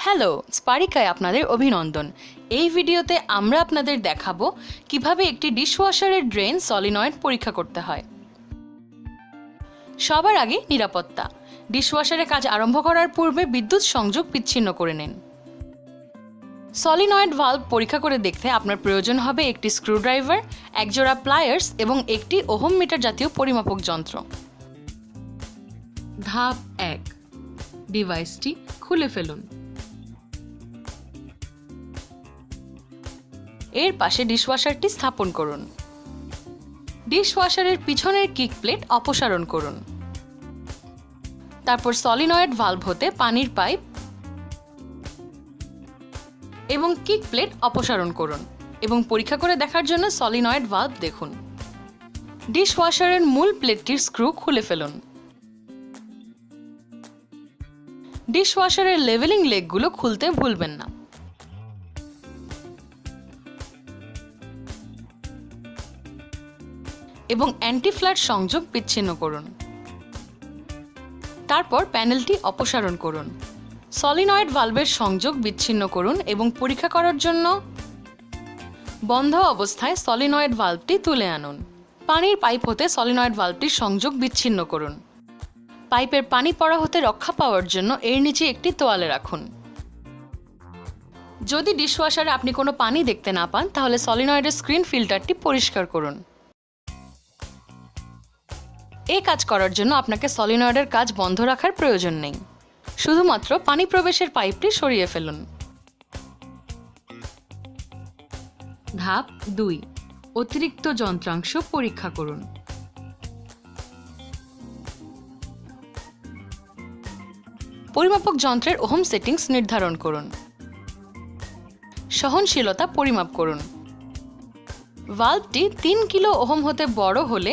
Hello, স্পারিকায় আপনাদের অভিনন্দন। এই ভিডিওতে আমরা আপনাদের দেখাবো কীভাবে একটি ডিশওয়াশারের ড্রেন সলিনয়েড পরীক্ষা করতে হয়। সবার আগে নিরাপত্তা। ডিশওয়াশারে কাজ আরম্ভ করার পূর্বে বিদ্যুৎ সংযোগ বিচ্ছিন্ন করে নিন। সলিনয়েড ভাল্ব পরীক্ষা করে দেখতে আপনার প্রয়োজন হবে একটি স্ক্রুড্রাইভার, একজোড়া প্লায়ার্স এবং একটি ওহম মিটার জাতীয় পরিমাপক যন্ত্র। ধাপ এক। ডিভাইসটি খুলে ফেলুন। এর পাশে ডিশওয়াশারটি স্থাপন করুন। ডিশওয়াশারের পিছনের কিক প্লেট অপসারণ করুন। তারপর সলিনয়েড ভালভ হতে পানির পাইপ এবং কিক প্লেট অপসারণ করুন এবং পরীক্ষা করে দেখার জন্য সলিনয়েড ভালভ দেখুন। ডিশওয়াশারের মূল প্লেটটির স্ক্রু খুলে ফেলুন। ডিশওয়াশারের লেভেলিং লেগগুলো খুলতে ভুলবেন না। এবং অ্যান্টি ফ্ল্যাট সংযোগ বিচ্ছিন্ন করুন। তারপর প্যানেলটি অপসারণ করুন। সলিনয়েড ভালভের সংযোগ বিচ্ছিন্ন করুন এবং পরীক্ষা করার জন্য বন্ধ অবস্থায় সলিনয়েড ভালভটি তুলে আনুন। পানির পাইপ হতে সলিনয়েড ভালভটির সংযোগ বিচ্ছিন্ন করুন। পাইপের পানি পড়া হতে রক্ষা পাওয়ার জন্য এর নিচে একটি তোয়ালে রাখুন। যদি ডিশওয়াশারে আপনি কোনো পানি দেখতে না পান, তাহলে সলিনয়েডের স্ক্রিন ফিল্টারটি পরিষ্কার করুন। এই কাজ করার জন্য আপনাকে সলিনয়েডের কাজ বন্ধ রাখার প্রয়োজন নেই। শুধুমাত্র পানি প্রবেশের পাইপটি সরিয়ে ফেলুন। ধাপ দুই, অতিরিক্ত যন্ত্রাংশ পরীক্ষা করুন। পরিমাপক যন্ত্রের ওহম সেটিংস নির্ধারণ করুন। সহনশীলতা পরিমাপ করুন। ভাল্বটি তিন কিলো ওহম হতে বড় হলে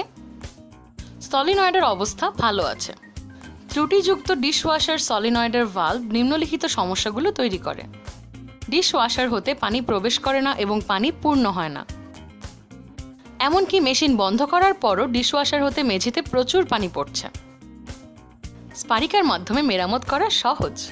সলিনয়েডের অবস্থা ভালো আছে। ত্রুটিযুক্ত ডিশওয়াশার সলিনয়েডের ভাল্ব নিম্নলিখিত সমস্যাগুলো তৈরি করে। ডিশওয়াশার হতে পানি প্রবেশ করে না এবং পানি পূর্ণ হয় না। এমনকি মেশিন বন্ধ করার পরও ডিশওয়াশার হতে মেঝেতে প্রচুর পানি পড়ছে। স্পারিকার মাধ্যমে মেরামত করা সহজ।